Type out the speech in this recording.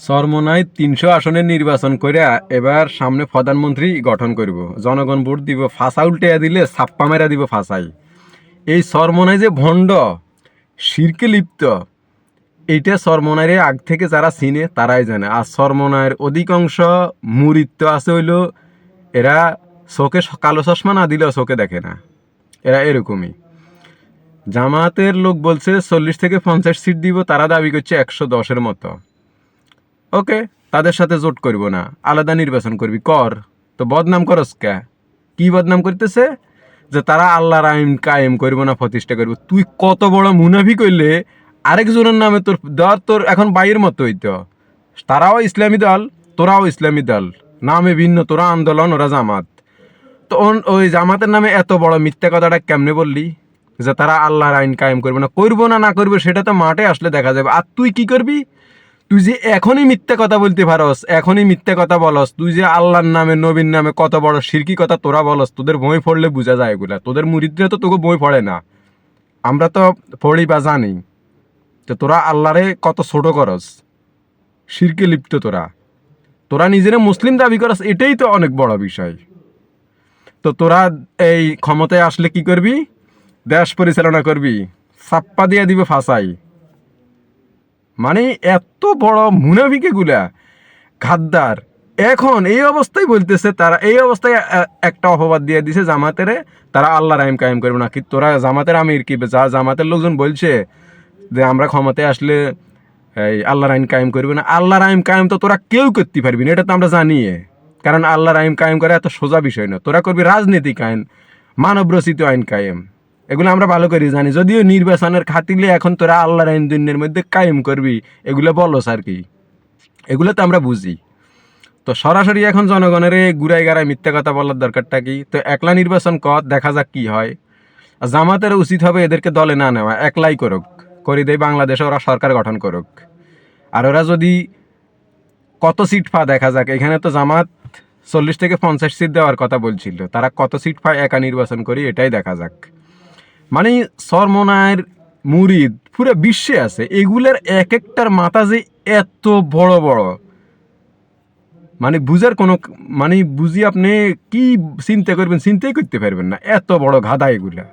সরমনায় তিনশো আসনের নির্বাচন করে এবার সামনে প্রধানমন্ত্রী গঠন করব। জনগণ ভোট দিব, ফাঁসা উল্টে দিলে ছাপ্পা মেরা দিব ফাঁসাই। এই সরমনায় যে ভণ্ড শিরকে লিপ্ত, এইটা সরমনায়ের আগ থেকে যারা চিনে তারাই জানে। আর সরমনায়ের অধিকাংশ মুরিত্ব আছে হইল, এরা চোখে কালো চশমা না দিলেও চোখে দেখে না। এরা এরকমই। জামায়াতের লোক বলছে, চল্লিশ থেকে পঞ্চাশ সিট দিব, তারা দাবি করছে একশো দশের মতো। ওকে, তাদের সাথে জোট করব না। আলাদা নির্বাচন করবি, কর। তো বদনাম করস কে? কি বদনাম করতেছে? যে তারা আল্লাহর আইন কায়েম করব না, প্রতিষ্ঠা করব। তুই কত বড় মুনাফি করলে আরেকজনের নামে তোর ধর তোর এখন বাইয়ের মতো হইতো। তারাও ইসলামী দল, তোরাও ইসলামী দল। নামে ভিন্ন, তোরা আন্দোলন, ওরা জামাত। তো ওই জামাতের নামে এত বড় মিথ্যা কথাটা কেমনে বললি? যে তারা আল্লাহর আইন কায়েম করবে না, করব না না করবে, সেটা তো মাঠে আসলে দেখা যাবে। আর তুই কি করবি? তুই যে এখনই মিথ্যা কথা বলতে পারস, এখনই মিথ্যা কথা বলস, তুই যে আল্লাহর নামে, নবীর নামে কত বড় শিরকি কথা তোরা বলস, তোদের বই পড়লে বোঝা যায় এগুলা। তোদের মুরিদরা তো তোকে বই পড়ে না। আমরা তো পড়ি বা জানি। তো তোরা আল্লাহরে কত ছোট করস শিরকে লিপ্ত তোরা। তোরা নিজেরা মুসলিম দাবি করস, এটাই তো অনেক বড় বিষয়। তো তোরা এই ক্ষমতায় আসলে কি করবি? দেশ পরিচালনা করবি। চাপ্পা দিয়ে দিবে ফাঁসাই। মানে এত বড় মুনাফিকে গুলা, খাদ্দার। এখন এই অবস্থায় বলতেছে, তারা এই অবস্থায় একটা অপবাদ দিয়ে দিছে জামাতের, তারা আল্লাহ রাইম কায়েম করবে না। কি তোরা জামাতের আমির কি? যা জামাতের লোকজন বলছে যে, আমরা ক্ষমতায় আসলে, এই আল্লাহর আইন কায়েম করবে না। আল্লাহর আইন কায়েম তো তোরা কেউ করতে পারবি না, এটা তো আমরা জানি। কারণ আল্লাহর আইন কায়েম করা এত সোজা বিষয় না। তোরা করবি রাজনৈতিক আইন মানব রচিত আইন কায়েম। এগুলো আমরা ভালো করে জানি। যদিও নির্বাচনের খাতিলে এখন তোরা আল্লাহর আইন মধ্যে কায়েম করবি, এগুলো বলস আর কি। এগুলো তো আমরা বুঝি। তো সরাসরি এখন জনগণের এই গুড়াই গাড়ায় মিথ্যা কথা বলার দরকারটা কি? তো একলা নির্বাচন কর, দেখা যাক কি হয়। আর জামাতের উচিত হবে এদেরকে দলে না নেওয়া, একলাই করুক। করে দেয় বাংলাদেশে, ওরা সরকার গঠন করুক। আর ওরা যদি কত সিট পা দেখা যাক। এখানে তো জামাত চল্লিশ থেকে পঞ্চাশ সিট দেওয়ার কথা বলছিল। তারা কত সিট পায় একা নির্বাচন করি, এটাই দেখা যাক। মানে সরমনায়ের মুরিদ পুরো বিশ্বে আছে, এগুলার এক একটার মাথা যে এত বড় বড়। মানে বুঝার কোনো মানে বুঝি আপনি কি চিন্তা করবেন, চিন্তাই করতে পারবেন না, এত বড় গাধা এগুলা।